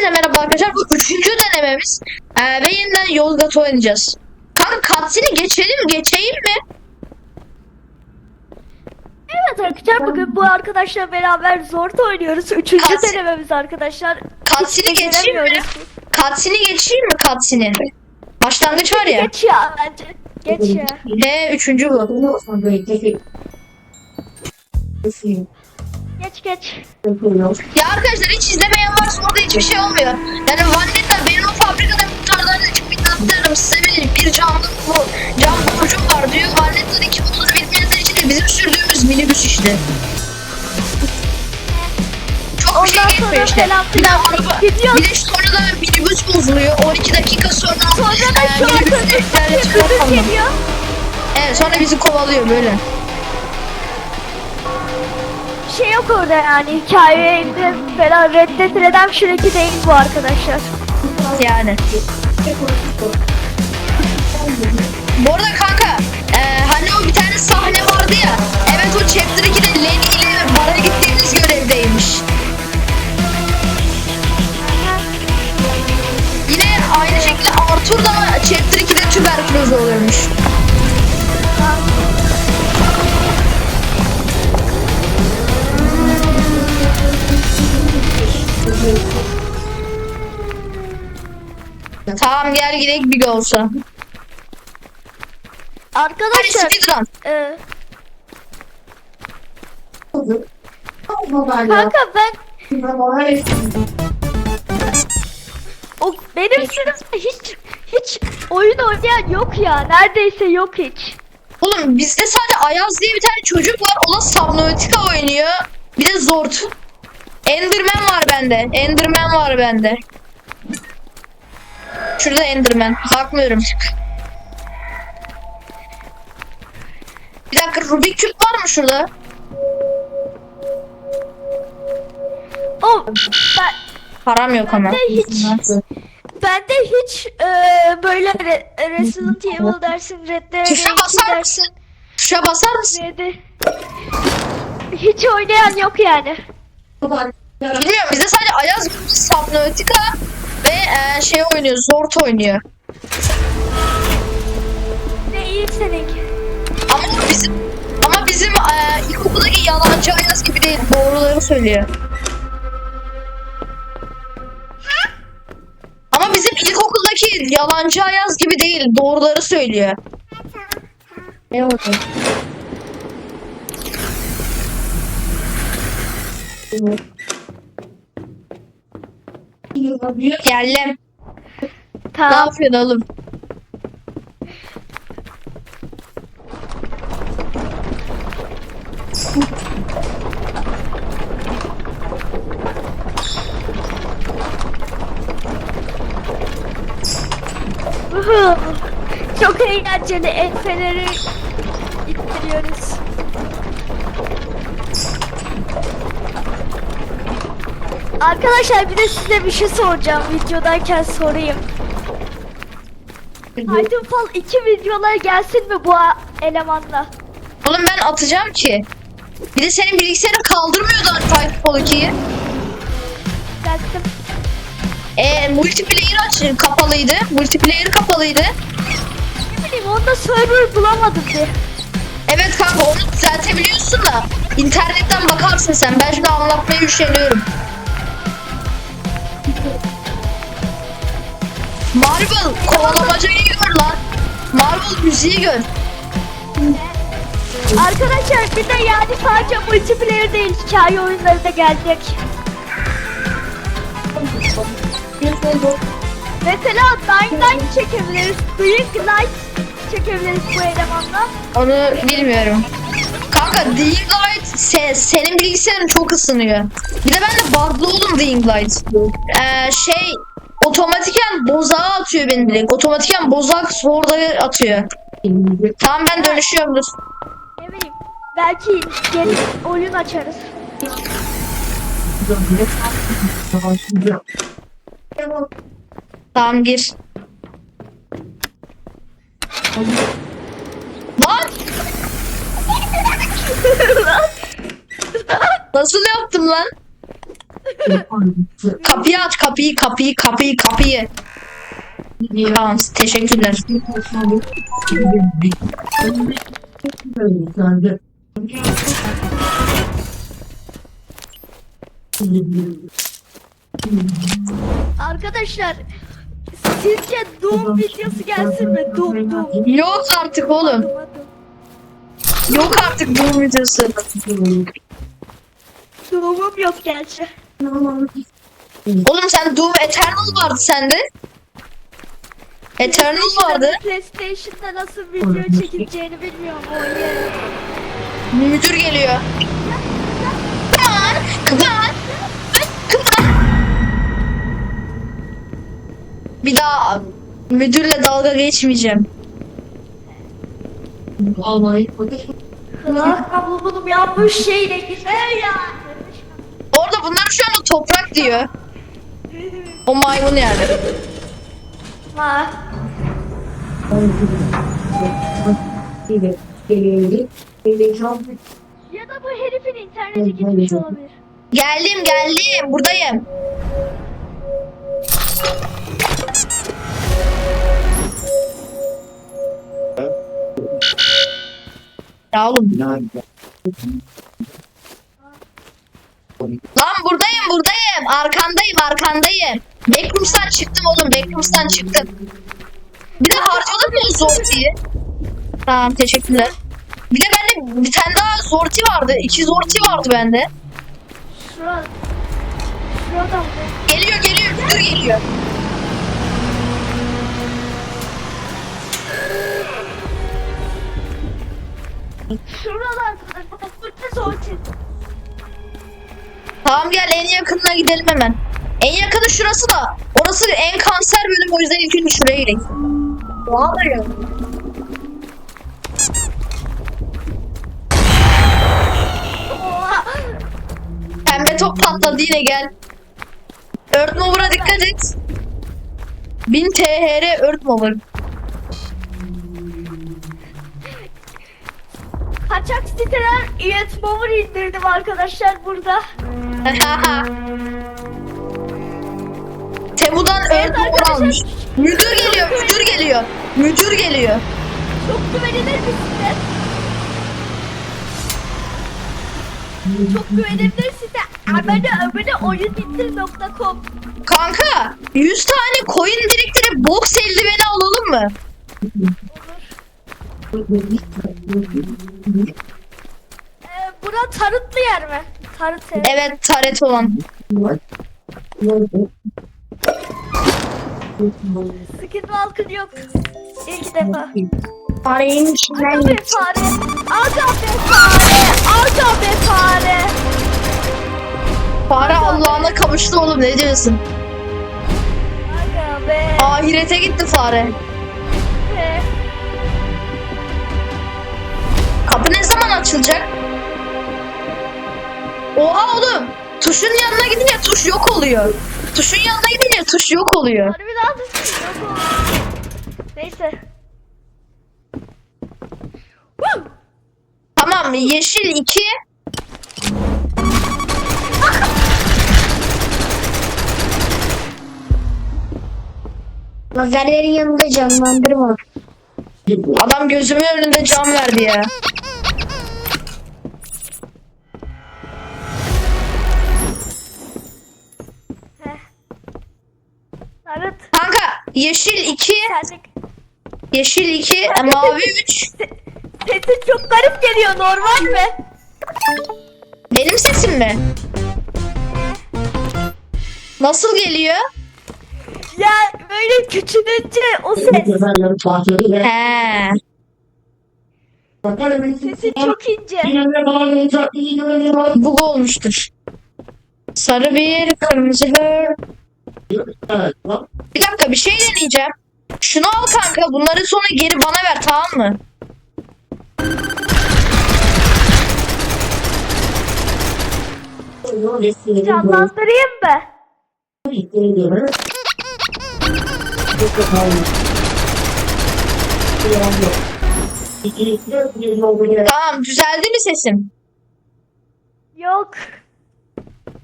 Herkese merhaba arkadaşlar. Bu üçüncü denememiz. Ee, ve yeniden Yozgat oynayacağız. Kanka cutscene'i geçelim mi? Geçeyim mi? Evet arkadaşlar bugün bu arkadaşla beraber Zord oynuyoruz. Üçüncü Kalsın. denememiz arkadaşlar. Cutscene'i geçeyim mi? Cutscene'i geçeyim mi cutscene'i? Başlangıç var ya. Geç ya bence. Geç ya. He üçüncü bu. Geç geç. Ya arkadaşlar hiç izlemeyen varsa orada hiçbir şey olmuyor. Yani Valletta benim o fabrikadan kurtardan çıkıp inanıyorum size bir, bir camlı bu cam borcum var diyor. Valletta'nın kim olduğunu bilmeyenler için de bizim sürdüğümüz minibüs işte. Çok bir şey Ondan geçmiyor sonra işte. falan Bir de araba, gidiyoruz. bir de sonra da minibüs bozuluyor. 12 dakika sonra, Sonra da şu an minibüsle iptal çıkar köpük falan. geliyor. Evet sonra bizi kovalıyor böyle. Şey yok orada yani hikaye falan Red Dead Redemption 2 değil bu arkadaşlar. Yani. Bu arada kanka e, hani o bir tane sahne vardı ya evet o chapter 2'de Lenny ile bara gittiğimiz görevdeymiş. Yine aynı şekilde Arthur da chapter 2'de tüberküloz oluyormuş. Tamam gel gidelim bir olsa. Arkadaşlar speedrun. e, kanka ben o benim sınıfta hiç hiç oyun oynayan yok ya. Neredeyse yok hiç. Oğlum bizde sadece Ayaz diye bir tane çocuk var. O da Subnautica oynuyor. Bir de Zord. Enderman var bende. Enderman var bende. Şurada Enderman. Bakmıyorum. Bir dakika Rubik küp var mı şurada? O ben Param yok ama. de hiç ben de hiç e, böyle Re- Resident Evil dersin, Red Dead Tuşa 2 basar dersin. mısın? Tuşa basar mısın? Hiç oynayan yok yani. Bilmiyorum bizde sadece Ayaz, Subnautica ve e, şey oynuyor. Zord oynuyor. Ne iyi seninki. Ama bizim ama bizim e, ilkokuldaki yalancı Ayaz gibi değil. Doğruları söylüyor. Ama bizim ilkokuldaki yalancı Ayaz gibi değil. Doğruları söylüyor. Ne oldu? Geldim. Ne Tamam. yapıyorsun oğlum? Çok eğlenceli el feneri ittiriyoruz. Arkadaşlar bir de size bir şey soracağım videodayken sorayım. Titanfall 2 videolar gelsin mi bu elemanla? Oğlum ben atacağım ki. Bir de senin bilgisayarın kaldırmıyordu hani Titanfall 2'yi. Gelsin. E, multiplayer aç kapalıydı. Multiplayer kapalıydı. Ne bileyim onda server bulamadım bir. Evet kanka onu düzeltebiliyorsun da internetten bakarsın sen. Ben şimdi anlatmaya üşeniyorum. Marvel kovalamacayı gör lan. Marvel müziği gör. Arkadaşlar bir de yani sadece multiplayer değil hikaye oyunları da gelecek. Mesela Dying Light çekebiliriz. Dying Light çekebiliriz bu elemanla. Onu bilmiyorum. Kanka Dying Light se- senin bilgisayarın çok ısınıyor. Bir de ben de bug'lı oğlum Dying Light. Ee, şey otomatiken bozağa atıyor beni direkt. Otomatiken bozak orada atıyor. Tamam ben dönüşüyorum dur. Ne bileyim. Belki yeni oyun açarız. Tamam gir. Lan! Nasıl yaptım lan? Kapıyı aç kapıyı kapıyı kapıyı kapıyı. Tamam teşekkürler. Arkadaşlar sizce Doom videosu gelsin mi? Doom Doom. Yok artık oğlum. Yok artık bu videosu. Doom'um yok gerçi. Oğlum sen Doom Eternal vardı sende. Eternal vardı. PlayStation'da nasıl video çekileceğini bilmiyorum oynayalım. Müdür geliyor. On, come on. Bir daha müdürle dalga geçmeyeceğim. Kılar kablonun yapmış şeyle gider ya. Orada bunlar şu anda toprak diyor. O maymun yani. Ha. Ya da bu herifin interneti gitmiş olabilir. Geldim geldim buradayım. Ya oğlum. Lan buradayım buradayım. Arkandayım arkandayım. Backrooms'tan çıktım oğlum. Backrooms'tan çıktım. Bir de harcadın mı Zorti'yi? Tamam teşekkürler. Bir de bende bir tane daha Zorti vardı. İki Zorti vardı bende. Şurada. Şurada mı? Geliyor geliyor müdür geliyor. Şuralarda. Burada sortin. Tamam gel en yakınına gidelim hemen. En yakını şurası da. Orası en kanser bölüm o yüzden ilk önce şuraya gidelim. Oluyor? Oha. Pembe top patladı yine gel. Earthmover'a dikkat et. 1000 THR Earthmover. Kaçak siteler ES Mover indirdim arkadaşlar burada. Temu'dan Evet arkadaşlar. almış. Müdür geliyor, müdür geliyor. Müdür geliyor. Çok güvenilir bir site. Çok güvenilir site. Abone abone oyunindir.com Kanka 100 tane coin biriktirip box eldiveni alalım mı? Ee, bura tarıtlı yer mi? Tarıt ev. Evet taret olan. Skin Walker yok. İlk defa. Farenin Aga be fare. Aga be fare. Aga be fare. Fare Allah'ına kavuştu oğlum ne diyorsun? Aga be. Ahirete gitti fare. be. Kapı ne zaman açılacak? Oha oğlum. Tuşun yanına gidince tuş yok oluyor. Tuşun yanına gidince tuş yok oluyor. Harbiden de skin yok. Neyse. Woo! Tamam yeşil 2. Lazerlerin yanında canlandırma. Adam gözümün önünde can verdi ya. Yeşil 2, Sendik. yeşil 2, mavi 3. Sesin çok garip geliyor normal mi? Benim sesim mi? Nasıl geliyor? Ya böyle küçülünce o ses. He. Sesin çok ince. Bug olmuştur. Sarı bir, kırmızı bir. Bir dakika bir şey deneyeceğim. Şunu al kanka bunları sonra geri bana ver tamam mı? Canlandırayım mı? Tamam düzeldi mi sesim? Yok.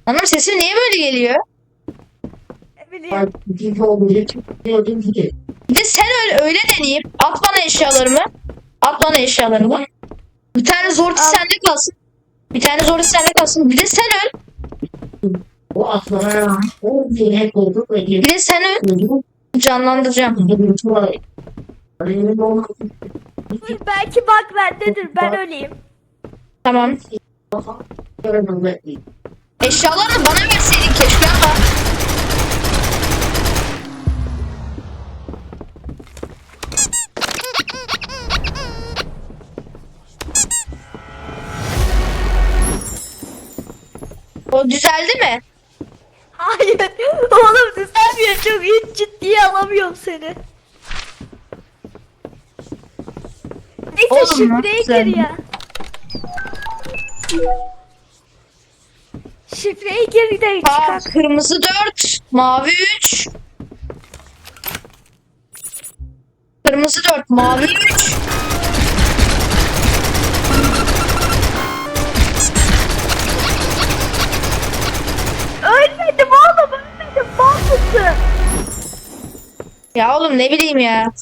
Anam sesim niye böyle geliyor? Bileyim. Bir de sen öyle, öyle deneyeyim. At bana eşyalarımı. At bana eşyalarımı. Bir tane zorti Al. sende kalsın. Bir tane zorti sende kalsın. Bir de sen öl. Bu aslında o hep oldu Bir de sen öl. Canlandıracağım. Dur, belki bak bendedir. Ben öleyim. Tamam. Eşyalarını bana verseydin keşke ama. O düzeldi mi? Hayır. Oğlum düzelmiyor. Çok hiç ciddiye alamıyorum seni. Neyse Oğlum, şifreye gir ya. Şifreye gir de çıkar. kırmızı 4, mavi 3. Kırmızı 4, mavi 3. Ya oğlum ne bileyim ya.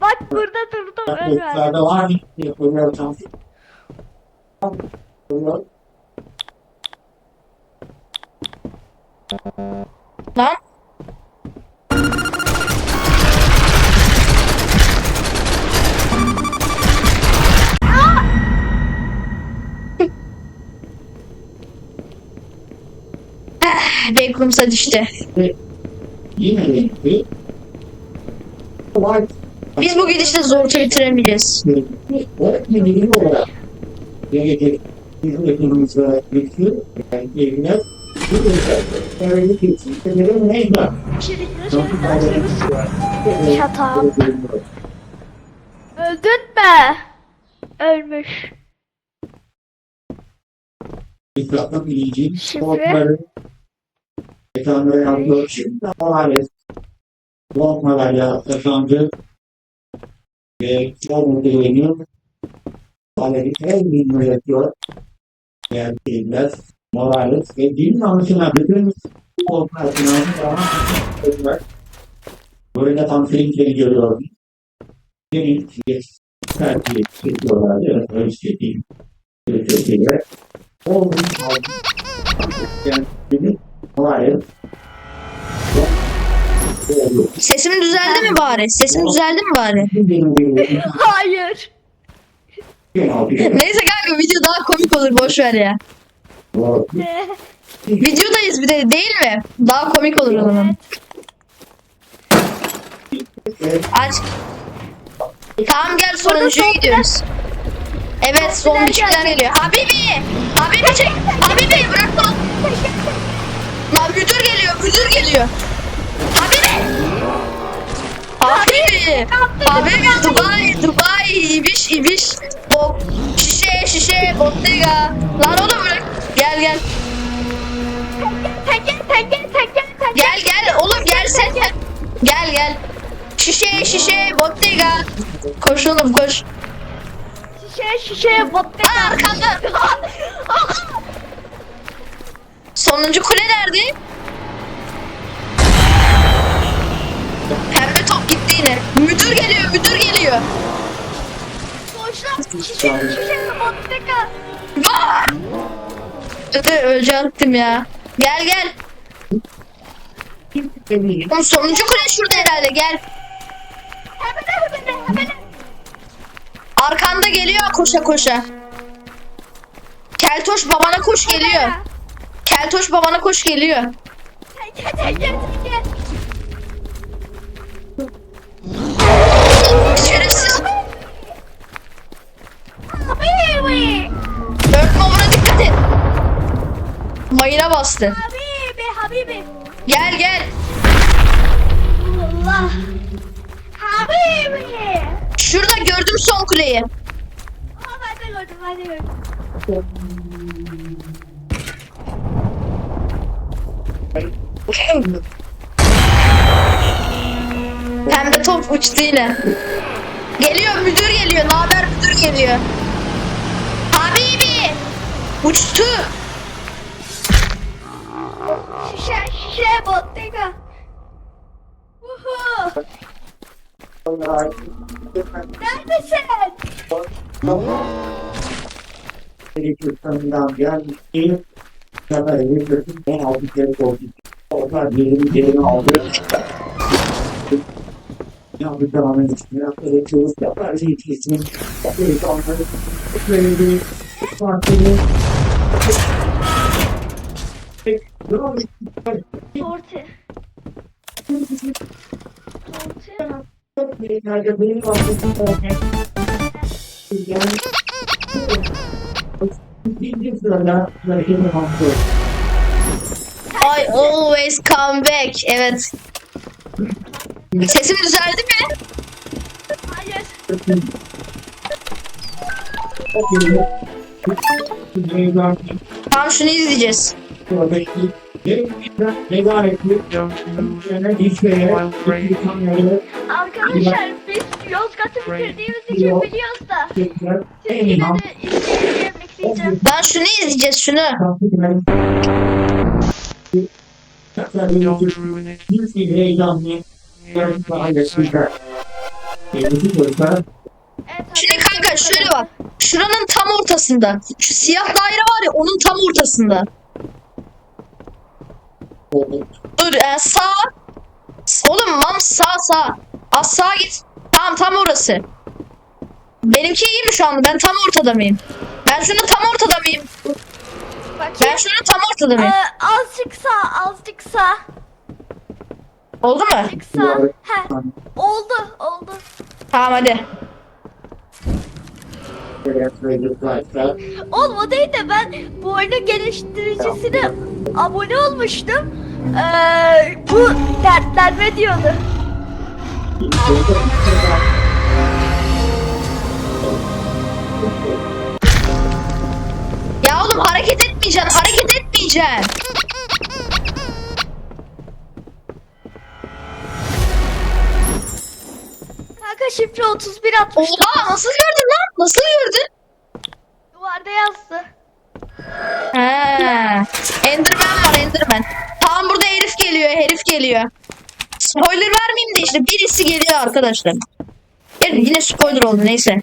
Bak burada durdum ölmedim. Yapraklarda var mı? Yapıyorlar tam. Lan. Backrooms'a düştü. Yine de bir var. Biz bu gidişle zortu bitiremeyeceğiz. O bilgi olarak gelecek bizim yakınımızda bitiyor. Yani evine bu öyle bir sistemlerin neydi? Up. Öldün mü? Ölmüş. İkrafı bilici, Şifre? Ekranlara yaptığı şimdi maalesef korkmalarla kazandı ve çok mutluyum. Maalesef her gün üretiyor. Yani şeyler, maalesef ve din namusuna bütün korkmasına rağmen böyle tam filmleri görüyorum. Benim tercih ediyorlar. Öyle istediğim. Türkiye'de olmuş yani benim Sesim düzeldi mi bari? Sesim düzeldi mi bari? Hayır. Neyse kanka video daha komik olur boş ver ya. Videodayız bir de değil mi? Daha komik olur o zaman. Aç. Tamam gel sonuncuya son gidiyoruz. Evet sonuncular geliyor. Habibi! Habibi çek! Habibi bırak onu. Müdür geliyor, müdür geliyor. Habibi! Habibi! Habibi Dubai, Dubai, ibiş, ibiş. Bok, şişe, şişe, bottega. Lan oğlum bırak. Gel gel. Gel sen gel sen gel Gel oğlum gel sen. Gel gel. Şişe, şişe, bottega. Koş oğlum koş. Şişe şişe botte. Aa arkanda. Sonuncu kule nerede? Pembe top gitti yine. Müdür geliyor, müdür geliyor. Koş lan şişe şişe. Aa! Öde ölecektim ya. Gel gel. Oğlum sonuncu kule şurada herhalde gel. Arkanda geliyor koşa koşa. Keltoş babana koş geliyor. Keltoş babana koş geliyor. Gel gel gel. Ona dikkat et. Mayına bastı. Habibi Habibi. Gel gel. Allah. Habibi. Şurada gördüm son kuleyi. Aa gördüm ben gördüm. Pembe top uçtu yine. Geliyor müdür geliyor. Naber müdür geliyor. Habibi. Uçtu. Şişe şişe bottega. Uhu. Neredesin? Gerekiyorsanından gelmiştim. Sana evi ben aldıkları koydum. Onlar yerini yerini aldı. Yapacağımız için yapıyoruz. Yaparız için. Yapıyoruz onları. Böyle bir partili. Torti. Torti. Nerede benim aklımda yani sırada. I always come back. Evet. Sesim düzeldi mi? Hayır. Tamam şunu izleyeceğiz. Arkadaşlar biz Yozgat'ı bitirdiğimiz için biliyoruz da. Siz yine de Ben şunu izleyeceğiz şunu. Şimdi kanka şöyle bak. Şuranın tam ortasında. Şu siyah daire var ya onun tam ortasında. Dur e, sağ. Oğlum mam sağ sağ. Az sağa git. Tamam tam orası. Benimki iyi mi şu anda? Ben tam ortada mıyım? Ben şunun tam ortada mıyım? Ben Bakayım. şunun tam ortada Ee, mıyım? azıcık sağ, azıcık sağ, Oldu mu? azıcık sağ. He, oldu, oldu. Tamam hadi. Olmadı da ben bu oyunun geliştiricisine abone olmuştum. Ee, bu dertlenme diyordu. Ya oğlum hareket etmeyeceksin. Hareket etmeyeceksin. Kanka şifre 31 atmış. Oha nasıl gördün lan? Nasıl gördün? Duvarda yazdı. He. Enderman var Enderman. Tamam burada herif geliyor herif geliyor. Spoiler vermeyeyim de işte birisi geliyor arkadaşlar. Yani yine spoiler oldu neyse.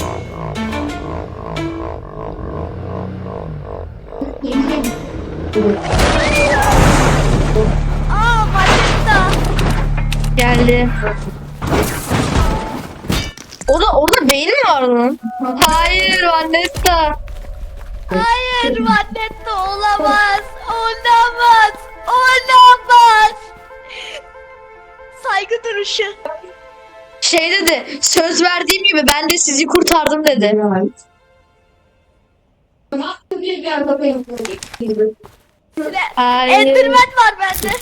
Aa Valetta. Geldi. Orada orada beyin mi var onun? Hayır Vanessa. Hayır Valetta olamaz. Olamaz. Olamaz. Saygı duruşu. Şey dedi söz verdiğim gibi ben de sizi kurtardım dedi. Enderman var bende.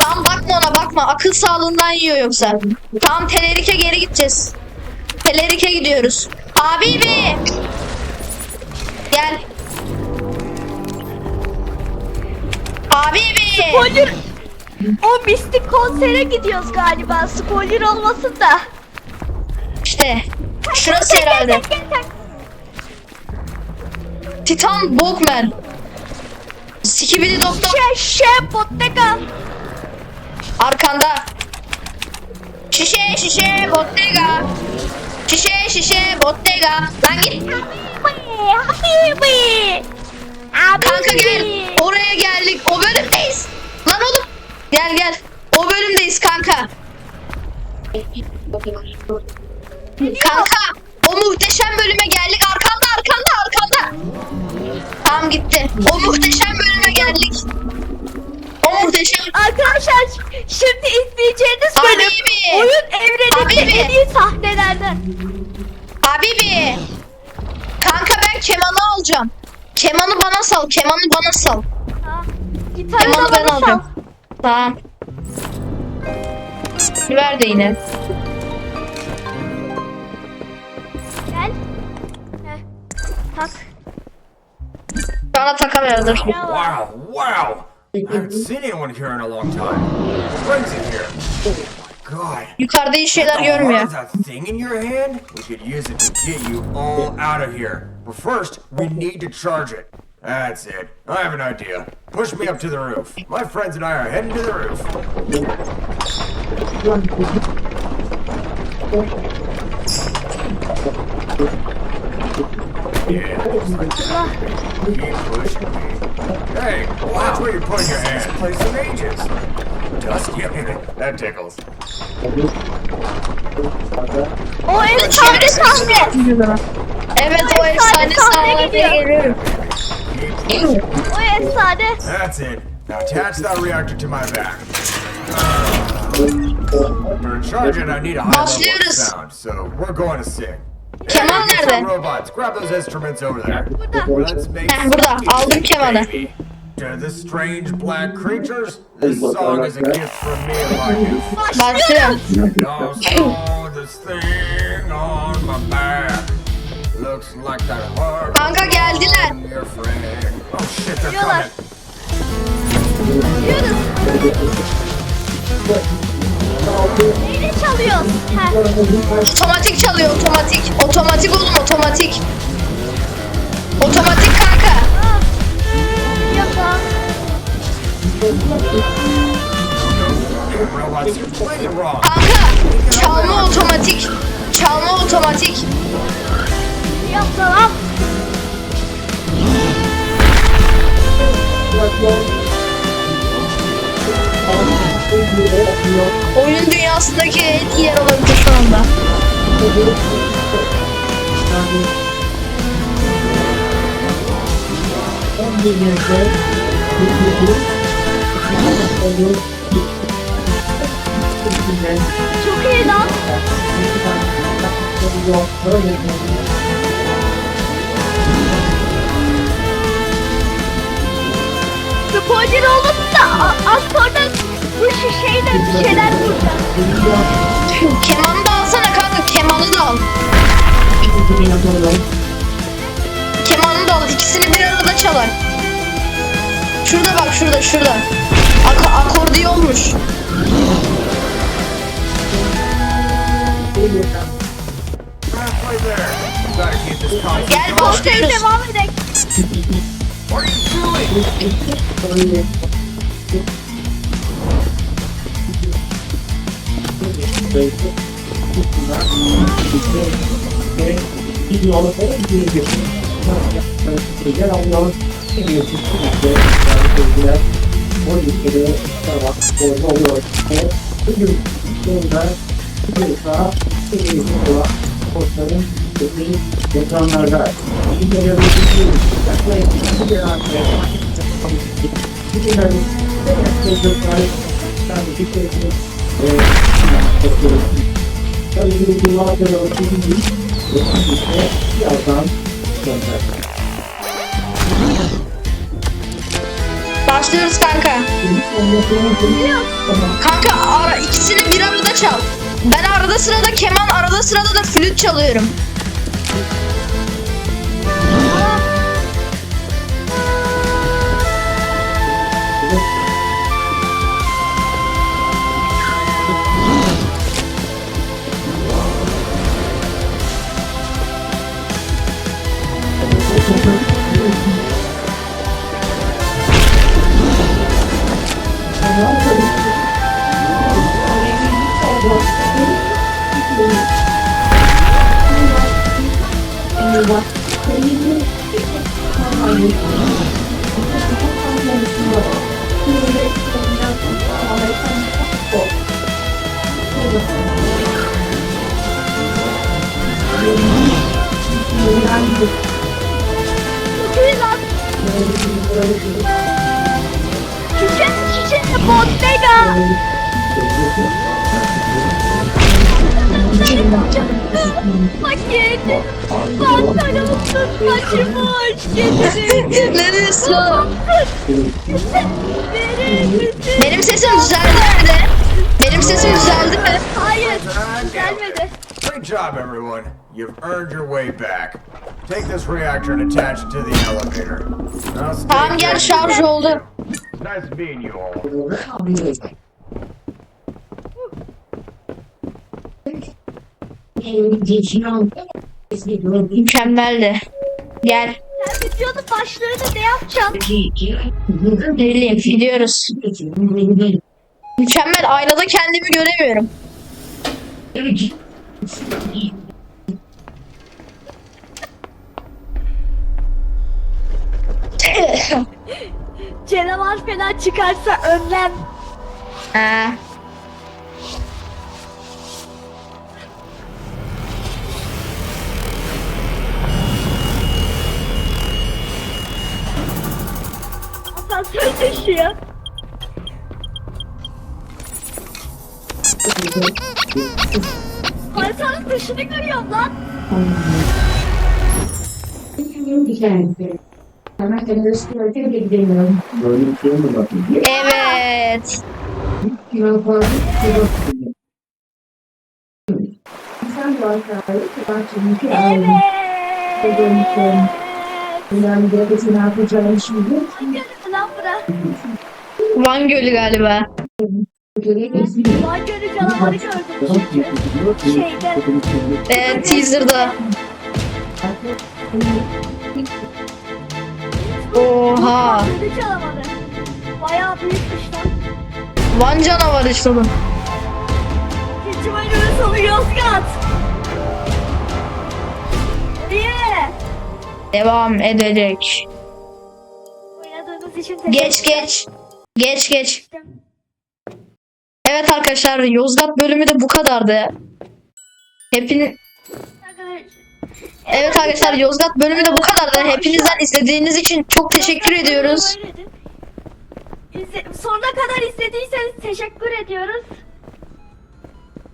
Tamam bakma ona bakma. Akıl sağlığından yiyor yoksa. Tamam Telerik'e geri gideceğiz. Telerik'e gidiyoruz. Habibi. Gel. Habibi. Spoiler. O mistik konsere gidiyoruz galiba. Spoiler olmasın da. İşte. Şurası herhalde. Titan Bogman. Skibidi doktor şey bottega. arkanda. Şişe şişe bottega. Şişe şişe bottega. Lan git. Habibi. Kanka gel. Oraya geldik. O bölümdeyiz. Lan oğlum. Gel gel. O bölümdeyiz kanka. Kanka. O muhteşem bölüme geldik. Arkanda arkanda arkanda. Tamam gitti. O muhteşem bölüme geldik. O muhteşem. Arkadaşlar şimdi izleyeceğiniz bölüm Habibi. oyun evreninde en iyi sahnelerden. Habibi. Kanka ben kemanı alacağım. kemanı bana sal. Kemanı bana sal. Gitarı Kemanı ben sal. alacağım. Tamam. Ver de yine. Gel. Heh. Tak. Bana takamıyordur. Ya var. Wow, wow! I haven't seen anyone here in a long time. Friends in here. Oh my god. Yukarıda iyi şeyler görmüyor. is that thing in your hand? We could use it to get you all out of here. But first, we need to charge it. That's it. I have an idea. Push me up to the roof. My friends and I are heading to the roof. Yeah, just like that. Keep pushing me. Hey, watch where you're putting your hands. Place some ages. Dusty, that tickles. O efsane sahne. Evet o efsane sahneye geliyorum. Keep pushing. O efsane. That's it. Now attach that reactor to my back. For charging, I need a high level of sound, so we're going to sing. Keman Hey, nerede? Robots, grab those instruments over there. Burada. Let's make burada. Aldım kemanı. baby. To the strange black creatures, this song is a gift from me and my new Başlıyorum. Y'all saw this thing on my back. Looks like that heart Kanka geldiler. from your friend. Oh shit, they're Geliyorlar. coming. Gidiyoruz. Neyle çalıyoruz? Heh. Otomatik çalıyor otomatik. Otomatik oğlum otomatik. Otomatik kanka. Kanka çalma otomatik. Çalma otomatik. Oyun dünyasındaki en iyi yer olabilir şu anda. Çok iyi lan. Spoiler olup da a- az sonra bu şişeyle bir şeyler bulacağız. Kemanı da alsana kanka kemanı da al. Kemanı da al ikisini bir arada çalar. Şurada bak şurada şurada. Ak akordiyonmuş. Halfway there. Gotta keep this constant Gel going. Posteri başlıyoruz. devam Başlıyoruz kanka. Kanka ara, ikisini bir arada çal. Ben arada sırada keman arada sırada da flüt çalıyorum. Çok iyi lan. Şişe, şişe, Bottega. Fakir. Pantolonsun başımı hoş getirin. ne diyorsun oğlum? Verir misin? Benim sesim düzeldi mi? Benim sesim düzeldi mi? Hayır. And Gelmedi. Great job, everyone. You've earned your way back. Take this reactor and attach it to the elevator. Tamam gel şarj oldu. Nice meeting you all. Mükemmeldi. Gel. Sen videonun başlığını ne yapacaksın? Ne bileyim gidiyoruz. Mükemmel aynada kendimi göremiyorum. Canavar falan çıkarsa önlem. Ha. Asansör düşüyor. Haritanın dışını görüyorum lan. Böyle bir şey mi bakın? Evet. Evet. Ben de ne yapacağım şimdi? Bura. Van Gölü galiba. Van Gölü canavarı gördüm çünkü. Şeyde. Ee, teaser'da. Oha. Van Gölü canavarı. Bayağı büyükmüş lan. Van canavarı işte bu. İkinci bölümün sonu Yozgat. Niye? Devam edecek. Geç geç. Geç geç. Evet arkadaşlar Yozgat bölümü de bu kadardı. Hepiniz Evet arkadaşlar Yozgat bölümü de bu kadardı. Hepinizden izlediğiniz için çok teşekkür ediyoruz. Sonuna kadar izlediyseniz teşekkür ediyoruz.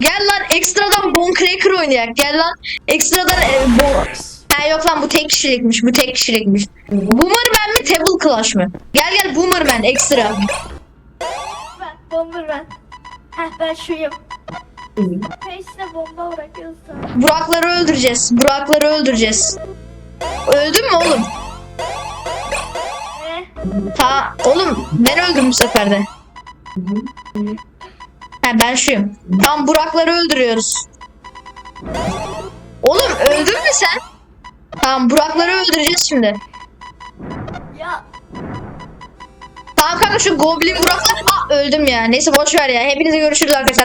Gel lan ekstradan Bone Cracker oynayak. Gel lan ekstradan e, bo Ha yok lan bu tek kişilikmiş. Bu tek kişilikmiş. Boomerman mi Table Clash mı? Gel gel Boomerman ekstra. Ben Bomberman. Heh ben şuyum. Face'ine bomba bırakıyorsun. Burakları öldüreceğiz. Burakları öldüreceğiz. Öldün mü oğlum? Ne? Ta oğlum ben öldüm bu sefer de. Ha ben şuyum. Tamam Burakları öldürüyoruz. Oğlum öldün mü sen? Tamam Burakları öldüreceğiz şimdi. Ya Tamam kanka şu Goblin Buraklar... Aa öldüm ya. Neyse boş ver ya. Hepinize görüşürüz arkadaşlar.